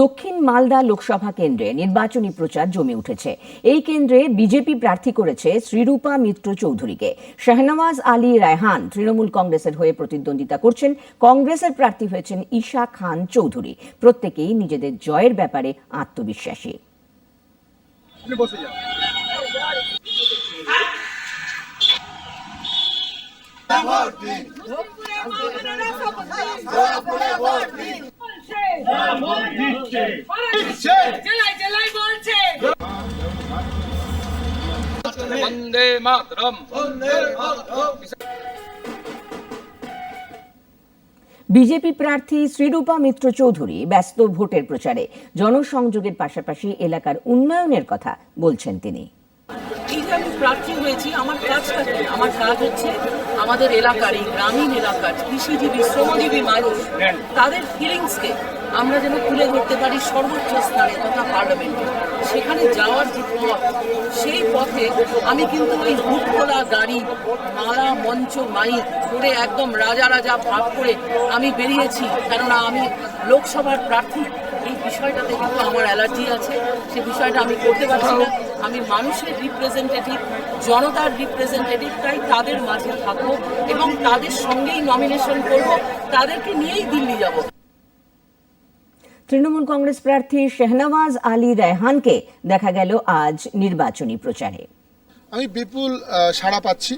দক্ষিণ মালদা লোকসভা কেন্দ্রে নির্বাচনী প্রচার জমে উঠেছে। এই কেন্দ্রে বিজেপি প্রার্থী করেছে শ্রীরূপা মিত্র চৌধুরীকে। শাহনওয়াজ আলী রায়হান তৃণমূল কংগ্রেসের হয়ে প্রতিদ্বন্দ্বিতা করছেন। কংগ্রেসের প্রার্থী হয়েছেন ঈশা খান চৌধুরী। প্রত্যেকেই নিজেদের জয়ের ব্যাপারে আত্মবিশ্বাসী। আপনি বসে বিজেপি প্রার্থী শ্রীরূপা মিত্র চৌধুরী ব্যস্ত ভোটের প্রচারে জনসংযোগের পাশাপাশি এলাকার উন্নয়নের কথা বলছেন তিনি। যে আমি প্রার্থী হয়েছি, আমার কাজটা কি আমার কাজ হচ্ছে আমাদের এলাকার এই গ্রামীণ এলাকার কৃষিজীবী, শ্রমজীবী মানুষ, তাদের ফিলিংসকে আমরা যেন তুলে ধরতে পারি সর্বোচ্চ স্থানে তথা পার্লামেন্টে সেখানে যাওয়ার যে পথ, সেই পথে আমি কিন্তু ওই হুট খোলা গাড়ি, মালা, মঞ্চ, মাইক করে একদম রাজা রাজা ভাব করে আমি বেরিয়েছি। কেননা আমি লোকসভার প্রার্থী। এই বিষয়টাতে কিন্তু আমার অ্যালার্জি আছে। সে বিষয়টা আমি করতে পারছি না। আমি মানুষের রিপ্রেজেন্টেটিভ জনতার রিপ্রেজেন্টেটিভ তাই তাদের মাঝে থাকব এবং তাদের সঙ্গেই নমিনেশন করব তাদেরকে নিয়েই দিল্লি যাব। তৃণমূল কংগ্রেস প্রার্থী শেহনওয়াজ আলী রায়হানকে দেখা গেল আজ নির্বাচনী প্রচারে। আমি বিপুল আহ, সাড়া পাচ্ছি।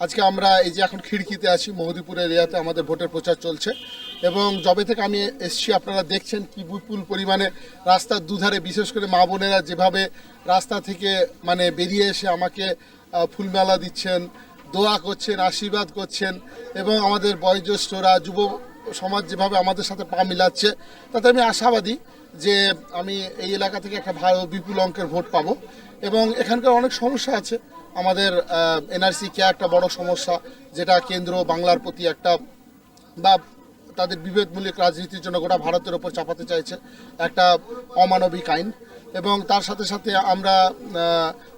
আজকে আমরা এই যে এখন খিড়কিতে আছি মহদীপুর এরিয়াতে আমাদের ভোটের প্রচার চলছে। এবং যবে থেকে আমি এসছি, আপনারা দেখছেন কি বিপুল পরিমাণে রাস্তার দুধারে, বিশেষ করে মা বোনেরা যেভাবে রাস্তা থেকে মানে বেরিয়ে এসে আমাকে ফুলমালা দিচ্ছেন, দোয়া করছেন, আশীর্বাদ করছেন এবং আমাদের বয়োজ্যেষ্ঠরা, যুব সমাজ যেভাবে আমাদের সাথে পা মিলাচ্ছে, তাতে আমি আশাবাদী যে আমি এই এলাকা থেকে একটা ভালো বিপুল অঙ্কের ভোট পাবো এবং এখানকার অনেক সমস্যা আছে। আমাদের এনআরসি কে একটা বড় সমস্যা, যেটা কেন্দ্র বাংলার প্রতি একটা বা তাদের বিভেদমূলক রাজনীতির জন্য গোটা ভারতের ওপর চাপাতে চাইছে একটা অমানবিক আইন। এবং তার সাথে সাথে আমরা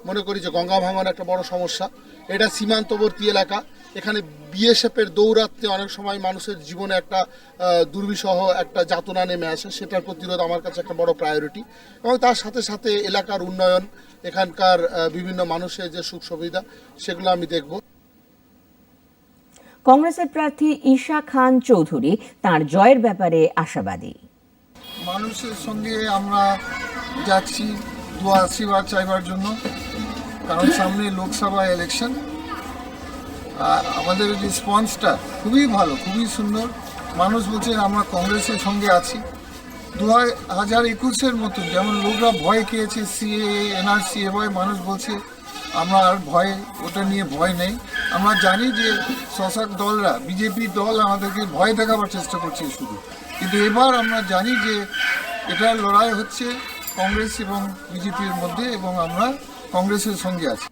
মনে করি যে গঙ্গা ভাঙন একটা বড় সমস্যা। এটা সীমান্তবর্তী এলাকা। এখানে বিএসএফের দৌরাত্মে অনেক সময় মানুষের জীবনে একটা দুর্বিষহ একটা যাতনা নেমে আসে। সেটার প্রতিরোধ আমার কাছে একটা বড় প্রায়োরিটি এবং তার সাথে সাথে এলাকার উন্নয়ন, এখানকার বিভিন্ন মানুষের যে সুখ সুবিধা সেগুলো আমি দেখব। কংগ্রেসের প্রার্থী ঈশা খান চৌধুরী তার জয়ের ব্যাপারে আশাবাদী। মানুষের সঙ্গে আমরা যাচ্ছি, দোয়া আশীর্বাদ চাইবার জন্য। কারণ সামনে লোকসভা ইলেকশন আমাদের রেসপন্সটা খুবই ভালো, খুবই সুন্দর। মানুষ বলছে, আমরা কংগ্রেসের সঙ্গে আছি। দু হাজার একুশের মতো যেমন লোকরা ভয় খেয়েছে সিএ এনআরসি এভাবে মানুষ বলছে, আমরা আর ভয়, ওটা নিয়ে ভয় নেই। আমরা জানি যে শশাক দলরা, বিজেপি দল আমাদেরকে ভয় দেখাবার চেষ্টা করছে শুধু। কিন্তু এবার আমরা জানি যে এটা লড়াই হচ্ছে কংগ্রেস এবং বিজেপির মধ্যে এবং আমরা কংগ্রেসের সঙ্গে আছি।